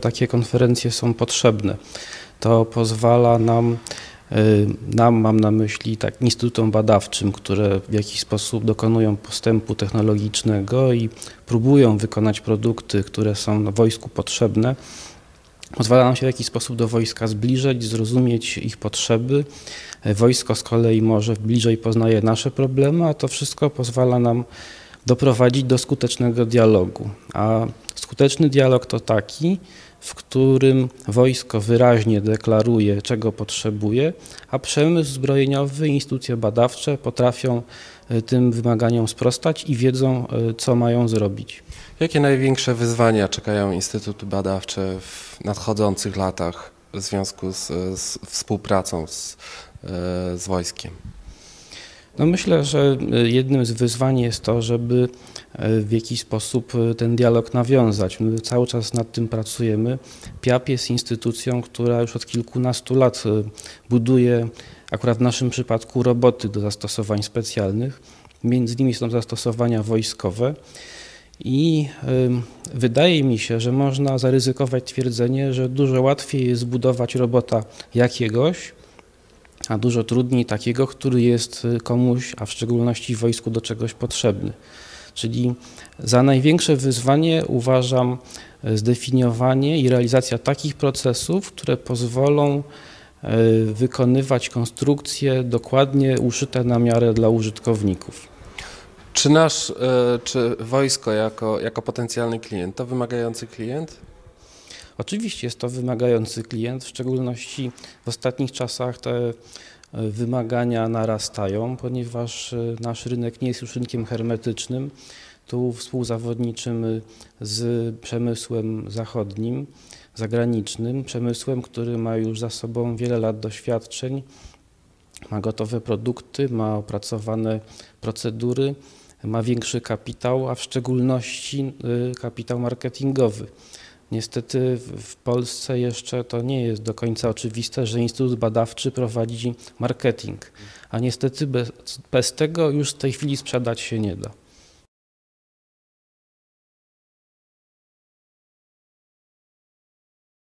Takie konferencje są potrzebne. To pozwala nam, y, nam mam na myśli tak instytutom badawczym, które w jakiś sposób dokonują postępu technologicznego i próbują wykonać produkty, które są wojsku potrzebne. Pozwala nam się w jakiś sposób do wojska zbliżyć, zrozumieć ich potrzeby. Wojsko z kolei może bliżej poznaje nasze problemy, a to wszystko pozwala nam doprowadzić do skutecznego dialogu. A skuteczny dialog to taki, w którym wojsko wyraźnie deklaruje, czego potrzebuje, a przemysł zbrojeniowy, instytucje badawcze potrafią e, tym wymaganiom sprostać i wiedzą, e, co mają zrobić. Jakie największe wyzwania czekają instytuty badawcze w nadchodzących latach w związku z, z współpracą z, e, z wojskiem? No myślę, że jednym z wyzwań jest to, żeby w jakiś sposób ten dialog nawiązać. My cały czas nad tym pracujemy. PIAP jest instytucją, która już od kilkunastu lat buduje, akurat w naszym przypadku, roboty do zastosowań specjalnych. Między innymi są zastosowania wojskowe. I wydaje mi się, że można zaryzykować twierdzenie, że dużo łatwiej jest zbudować robota jakiegoś, a dużo trudniej takiego, który jest komuś, a w szczególności wojsku do czegoś potrzebny. Czyli za największe wyzwanie uważam zdefiniowanie i realizacja takich procesów, które pozwolą wykonywać konstrukcje dokładnie uszyte na miarę dla użytkowników. Czy nasz, czy wojsko jako, jako potencjalny klient to wymagający klient? Oczywiście jest to wymagający klient, w szczególności w ostatnich czasach te wymagania narastają, ponieważ nasz rynek nie jest już rynkiem hermetycznym. Tu współzawodniczymy z przemysłem zachodnim, zagranicznym, przemysłem, który ma już za sobą wiele lat doświadczeń, ma gotowe produkty, ma opracowane procedury, ma większy kapitał, a w szczególności kapitał marketingowy. Niestety w Polsce jeszcze to nie jest do końca oczywiste, że Instytut Badawczy prowadzi marketing, a niestety bez, bez tego już w tej chwili sprzedać się nie da.